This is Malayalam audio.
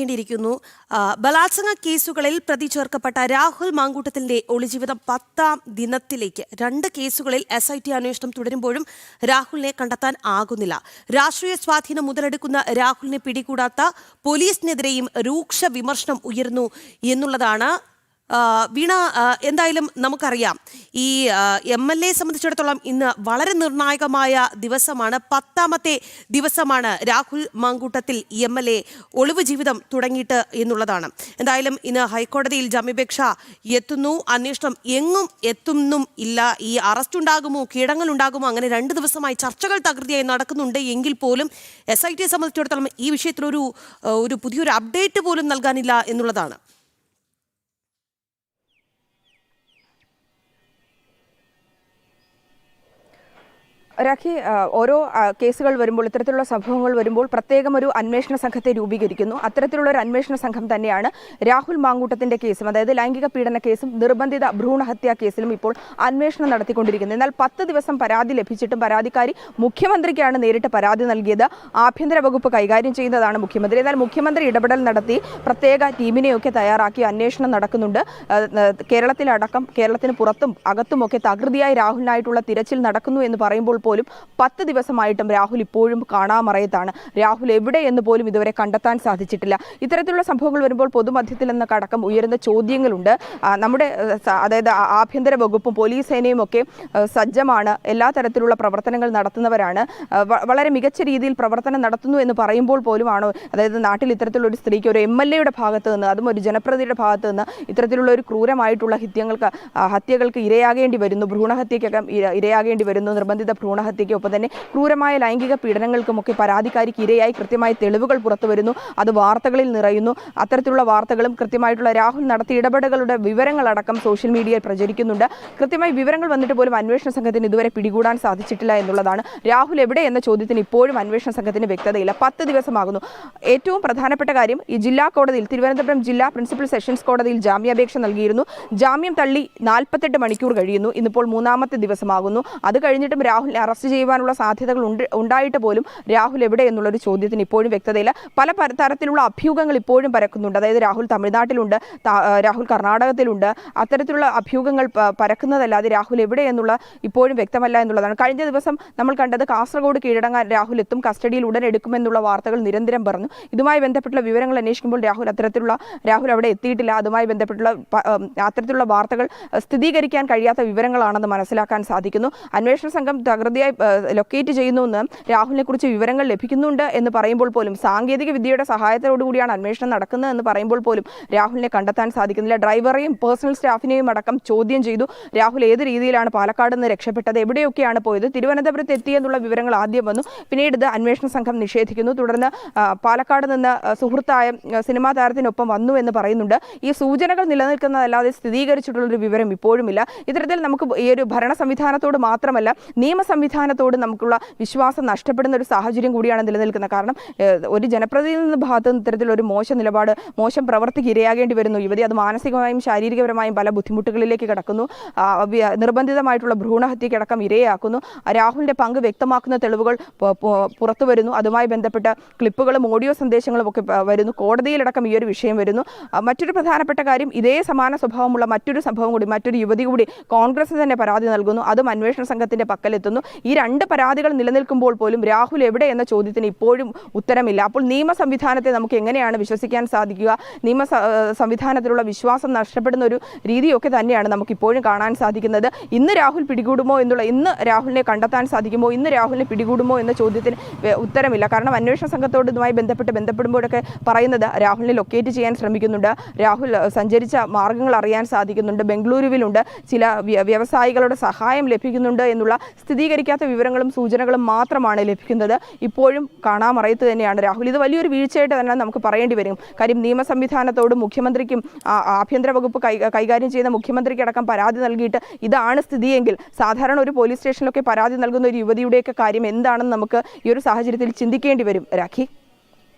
ിരിക്കുന്നു ബലാത്സംഗ കേസുകളിൽ പ്രതി ചേർക്കപ്പെട്ട രാഹുൽ മാങ്കൂട്ടത്തിന്റെ ഒളിജീവിതം പത്താം ദിനത്തിലേക്ക് രണ്ട് കേസുകളിൽ എസ് ഐ ടി അന്വേഷണം തുടരുമ്പോഴും രാഹുലിനെ കണ്ടെത്താൻ ആകുന്നില്ല. രാഷ്ട്രീയ സ്വാധീനം മുതലെടുക്കുന്ന രാഹുലിനെ പിടികൂടാത്ത പോലീസിനെതിരെയും രൂക്ഷ വിമർശനം ഉയർന്നു എന്നുള്ളതാണ് വീണ എന്തായാലും നമുക്കറിയാം. ഈ എം എൽ എ സംബന്ധിച്ചിടത്തോളം ഇന്ന് വളരെ നിർണായകമായ ദിവസമാണ്. പത്താമത്തെ ദിവസമാണ് Rahul Mankoottathil M L A ഒളിവ് ജീവിതം തുടങ്ങിയിട്ട് എന്നുള്ളതാണ്. എന്തായാലും ഇന്ന് ഹൈക്കോടതിയിൽ ജാമ്യപേക്ഷ എത്തുന്നു. അന്വേഷണം എങ്ങും എത്തുന്നും ഇല്ല. ഈ അറസ്റ്റ് ഉണ്ടാകുമോ കീടങ്ങൾ ഉണ്ടാകുമോ അങ്ങനെ രണ്ട് ദിവസമായി ചർച്ചകൾ തകൃതിയായി നടക്കുന്നുണ്ട് എങ്കിൽ പോലും എസ് ഐ ടിയെ സംബന്ധിച്ചിടത്തോളം ഈ വിഷയത്തിലൊരു ഒരു പുതിയൊരു അപ്ഡേറ്റ് പോലും നൽകാനില്ല എന്നുള്ളതാണ്. രാഖി ഓരോ കേസുകൾ വരുമ്പോൾ ഇത്തരത്തിലുള്ള സംഭവങ്ങൾ വരുമ്പോൾ പ്രത്യേകം ഒരു അന്വേഷണ സംഘത്തെ രൂപീകരിക്കുന്നു. അത്തരത്തിലുള്ള ഒരു അന്വേഷണ സംഘം തന്നെയാണ് രാഹുൽ മാങ്കൂട്ടത്തിന്റെ കേസും അതായത് ലൈംഗിക പീഡന കേസും നിർബന്ധിത ഭ്രൂണഹത്യാ കേസിലും ഇപ്പോൾ അന്വേഷണം നടത്തിക്കൊണ്ടിരിക്കുന്നത്. എന്നാൽ പത്ത് ദിവസം പരാതി ലഭിച്ചിട്ടും പരാതിക്കാരി മുഖ്യമന്ത്രിക്കാണ് നേരിട്ട് പരാതി നൽകിയത്. ആഭ്യന്തര വകുപ്പ് കൈകാര്യം ചെയ്യുന്നതാണ് മുഖ്യമന്ത്രി. എന്നാൽ മുഖ്യമന്ത്രി ഇടപെടൽ നടത്തി പ്രത്യേക ടീമിനെയൊക്കെ തയ്യാറാക്കി അന്വേഷണം നടക്കുന്നുണ്ട്. കേരളത്തിലടക്കം കേരളത്തിന് പുറത്തും അകത്തുമൊക്കെ തകൃതിയായി രാഹുലിനായിട്ടുള്ള തിരച്ചിൽ നടക്കുന്നു എന്ന് പറയുമ്പോൾ പോലും പത്ത് ദിവസമായിട്ടും രാഹുൽ ഇപ്പോഴും കാണാമറയത്താണ്. രാഹുൽ എവിടെ എന്ന് പോലും ഇതുവരെ കണ്ടെത്താൻ സാധിച്ചിട്ടില്ല. ഇത്തരത്തിലുള്ള സംഭവങ്ങൾ വരുമ്പോൾ പൊതുമധ്യത്തിൽ നിന്ന് കടക്കം ഉയരുന്ന ചോദ്യങ്ങളുണ്ട്. നമ്മുടെ അതായത് ആഭ്യന്തര വകുപ്പും പോലീസ് സേനയും ഒക്കെ സജ്ജമാണ്. എല്ലാ തരത്തിലുള്ള പ്രവർത്തനങ്ങൾ നടത്തുന്നവരാണ്. വളരെ മികച്ച രീതിയിൽ പ്രവർത്തനം നടത്തുന്നു എന്ന് പറയുമ്പോൾ പോലും ആണോ അതായത് നാട്ടിൽ ഇത്തരത്തിലുള്ള ഒരു സ്ത്രീക്ക് ഒരു എം എൽ എയുടെ ഭാഗത്ത് നിന്ന് അതും ഒരു ജനപ്രതിയുടെ ഭാഗത്ത് നിന്ന് ഇത്തരത്തിലുള്ള ഒരു ക്രൂരമായിട്ടുള്ള ഹത്യങ്ങൾക്ക് ഹത്യകൾക്ക് ഇരയാകേണ്ടി വരുന്നു. ഭ്രൂണഹത്യക്കൊക്കെ ഇരയാകേണ്ടി വരുന്നു. നിർബന്ധിത ഭ്രൂണഹത്യയ്ക്ക് ഒപ്പം തന്നെ ക്രൂരമായ ലൈംഗിക പീഡനങ്ങൾക്കുമൊക്കെ പരാതിക്കാരിക്ക് ഇരയായി കൃത്യമായ തെളിവുകൾ പുറത്തുവരുന്നു അത് വാർത്തകളിൽ നിറയുന്നു. അത്തരത്തിലുള്ള വാർത്തകളും കൃത്യമായിട്ടുള്ള രാഹുൽ നടത്തിയ ഇടപെടലുകളുടെ വിവരങ്ങളടക്കം സോഷ്യൽ മീഡിയയിൽ പ്രചരിക്കുന്നുണ്ട്. കൃത്യമായി വിവരങ്ങൾ വന്നിട്ട് പോലും അന്വേഷണ സംഘത്തിന് ഇതുവരെ പിടികൂടാൻ സാധിച്ചിട്ടില്ല എന്നുള്ളതാണ് രാഹുൽ എവിടെ എന്ന ചോദ്യത്തിന് ഇപ്പോഴും അന്വേഷണ സംഘത്തിന് വ്യക്തതയില്ല. പത്ത് ദിവസമാകുന്നു. ഏറ്റവും പ്രധാനപ്പെട്ട കാര്യം ഈ ജില്ലാ കോടതിയിൽ തിരുവനന്തപുരം ജില്ലാ പ്രിൻസിപ്പൽ സെഷൻസ് കോടതിയിൽ ജാമ്യാപേക്ഷ നൽകിയിരുന്നു. ജാമ്യം തള്ളി നാൽപ്പത്തെട്ട് മണിക്കൂർ കഴിയുന്നു. ഇന്നിപ്പോൾ മൂന്നാമത്തെ ദിവസമാകുന്നു. അത് കഴിഞ്ഞിട്ടും രാഹുലിനെ അറസ്റ്റ് ചെയ്യുവാനുള്ള സാധ്യതകൾ ഉണ്ട് ഉണ്ടായിട്ട് പോലും രാഹുൽ എവിടെ എന്നുള്ളൊരു ചോദ്യത്തിന് ഇപ്പോഴും വ്യക്തതയില്ല. പല തരത്തിലുള്ള അഭ്യൂഹങ്ങൾ ഇപ്പോഴും പരക്കുന്നുണ്ട്. അതായത് രാഹുൽ തമിഴ്നാട്ടിലുണ്ട് രാഹുൽ കർണാടകത്തിലുണ്ട്. അത്തരത്തിലുള്ള അഭ്യൂഹങ്ങൾ പരക്കുന്നതല്ലാതെ രാഹുൽ എവിടെ എന്നുള്ള ഇപ്പോഴും വ്യക്തമല്ല എന്നുള്ളതാണ്. കഴിഞ്ഞ ദിവസം നമ്മൾ കണ്ടത് കാസർഗോഡ് കീഴടങ്ങാൻ രാഹുൽ എത്തും കസ്റ്റഡിയിൽ ഉടൻ എടുക്കുമെന്നുള്ള വാർത്തകൾ നിരന്തരം പറഞ്ഞു ഇതുമായി ബന്ധപ്പെട്ടുള്ള വിവരങ്ങൾ അന്വേഷിക്കുമ്പോൾ രാഹുൽ അത്തരത്തിലുള്ള രാഹുൽ അവിടെ എത്തിയിട്ടില്ല. അതുമായി ബന്ധപ്പെട്ടുള്ള അത്തരത്തിലുള്ള വാർത്തകൾ സ്ഥിരീകരിക്കാൻ കഴിയാത്ത വിവരങ്ങളാണെന്ന് മനസ്സിലാക്കാൻ സാധിക്കുന്നു. അന്വേഷണ സംഘം തകൃതിയായി ലൊക്കേറ്റ് ചെയ്യുന്നുവെന്ന് രാഹുലിനെ കുറിച്ച് വിവരങ്ങൾ ലഭിക്കുന്നുണ്ട് എന്ന് പറയുമ്പോൾ പോലും സാങ്കേതിക വിദ്യയുടെ സഹായത്തോടുകൂടിയാണ് അന്വേഷണം നടക്കുന്നത് എന്ന് പറയുമ്പോൾ പോലും രാഹുലിനെ കണ്ടെത്താൻ സാധിക്കുന്നില്ല. ഡ്രൈവറെയും പേഴ്സണൽ സ്റ്റാഫിനെയും അടക്കം ചോദ്യം ചെയ്തു. രാഹുൽ ഏത് രീതിയിലാണ് പാലക്കാട് നിന്ന് രക്ഷപ്പെട്ടത്? എവിടെയൊക്കെയാണ് പോയത്? തിരുവനന്തപുരത്ത് എത്തിയെന്നുള്ള വിവരങ്ങൾ ആദ്യം വന്നു. പിന്നീട് ഇത് അന്വേഷണ സംഘം നിഷേധിക്കുന്നു. തുടർന്ന് പാലക്കാട് നിന്ന് സുഹൃത്തായ സിനിമാ താരത്തിനൊപ്പം വന്നു എന്ന് പറയുന്നുണ്ട്. ഈ സൂചനകൾ നിലനിൽക്കുന്നതല്ലാതെ സ്ഥിരീകരിച്ചിട്ടുള്ളൊരു വിവരം ഇപ്പോഴുമില്ല. ഇത്തരത്തിൽ നമുക്ക് ഈ ഒരു ഭരണ സംവിധാനത്തോട് മാത്രമല്ല നിയമ സംവിധാനത്തോട് നമുക്കുള്ള വിശ്വാസം നഷ്ടപ്പെടുന്ന ഒരു സാഹചര്യം കൂടിയാണ് നിലനിൽക്കുന്നത്. കാരണം ഒരു ജനപ്രതിനിധി ഭാഗത്ത് ഇത്തരത്തിലൊരു മോശം നിലപാട് മോശം പ്രവൃത്തിക്ക് ഇരയാകേണ്ടി വരുന്നു. യുവതി അത് മാനസികമായും ശാരീരികപരമായും പല ബുദ്ധിമുട്ടുകളിലേക്ക് കിടക്കുന്നു. നിർബന്ധിതമായിട്ടുള്ള ഭ്രൂണഹത്യക്കടക്കം ഇരയാക്കുന്നു. രാഹുലിന്റെ പങ്ക് വ്യക്തമാക്കുന്ന തെളിവുകൾ പുറത്തു വരുന്നു. അതുമായി ബന്ധപ്പെട്ട ക്ലിപ്പുകളും ഓഡിയോ സന്ദേശങ്ങളും ഒക്കെ വരുന്നു. കോടതിയിലടക്കം ഈ ഒരു വിഷയം വരുന്നു. മറ്റൊരു പ്രധാനപ്പെട്ട കാര്യം ഇതേ സമാന സ്വഭാവമുള്ള മറ്റൊരു സംഭവം കൂടി മറ്റൊരു യുവതി കൂടി കോൺഗ്രസ് തന്നെ പരാതി നൽകുന്നു. അതും അന്വേഷണ സംഘത്തിന്റെ പക്കലെത്തുന്നു. ഈ രണ്ട് പരാതികൾ നിലനിൽക്കുമ്പോൾ പോലും രാഹുൽ എവിടെ എന്ന ചോദ്യത്തിന് ഇപ്പോഴും ഉത്തരമില്ല. അപ്പോൾ നിയമ സംവിധാനത്തെ നമുക്ക് എങ്ങനെയാണ് വിശ്വസിക്കാൻ സാധിക്കുക? നിയമ സംവിധാനത്തിലുള്ള വിശ്വാസം നഷ്ടപ്പെടുന്ന ഒരു രീതിയൊക്കെ തന്നെയാണ് നമുക്ക് ഇപ്പോഴും കാണാൻ സാധിക്കുന്നത്. ഇന്ന് രാഹുൽ പിടികൂടുമോ എന്നുള്ള ഇന്ന് രാഹുലിനെ കണ്ടെത്താൻ സാധിക്കുമോ? ഇന്ന് രാഹുലിനെ പിടികൂടുമോ എന്ന ചോദ്യത്തിന് ഉത്തരമില്ല. കാരണം അന്വേഷണ സംഘത്തോട് ഇതുമായി ബന്ധപ്പെട്ട് ബന്ധപ്പെടുമ്പോഴൊക്കെ പറയുന്നത് രാഹുലിനെ ലൊക്കേറ്റ് ചെയ്യാൻ ശ്രമിക്കുന്നുണ്ട്. രാഹുൽ സഞ്ചരിച്ച മാർഗങ്ങൾ അറിയാൻ സാധിക്കുന്നുണ്ട്. ബംഗളൂരുവിലുണ്ട്. ചില വ്യ- വ്യവസായികളുടെ സഹായം ലഭിക്കുന്നുണ്ട് എന്നുള്ള സ്ഥിരീകരിക്കാത്ത വിവരങ്ങളും സൂചനകളും മാത്രമാണ് ലഭിക്കുന്നത്. ഇപ്പോഴും കാണാമറയത്ത് തന്നെയാണ് രാഹുൽ. ഇത് വലിയൊരു വീഴ്ചയായിട്ട് തന്നെ നമുക്ക് പറയേണ്ടി വരും. കാര്യം നിയമ സംവിധാനത്തോടും മുഖ്യമന്ത്രിക്കും ആഭ്യന്തര വകുപ്പ് കൈകാര്യം ചെയ്യുന്ന മുഖ്യമന്ത്രിക്കടക്കം പരാതി നൽകിയിട്ട് ഇതാണ് സ്ഥിതിയെങ്കിൽ സാധാരണ ഒരു പോലീസ് സ്റ്റേഷനിലൊക്കെ പരാതി നൽകുന്ന ഒരു യുവതിയുടെയൊക്കെ കാര്യം എന്താണെന്ന് നമുക്ക് ഈ ഒരു സാഹചര്യത്തിൽ ചിന്തിക്കേണ്ടി വരും. രാഖി.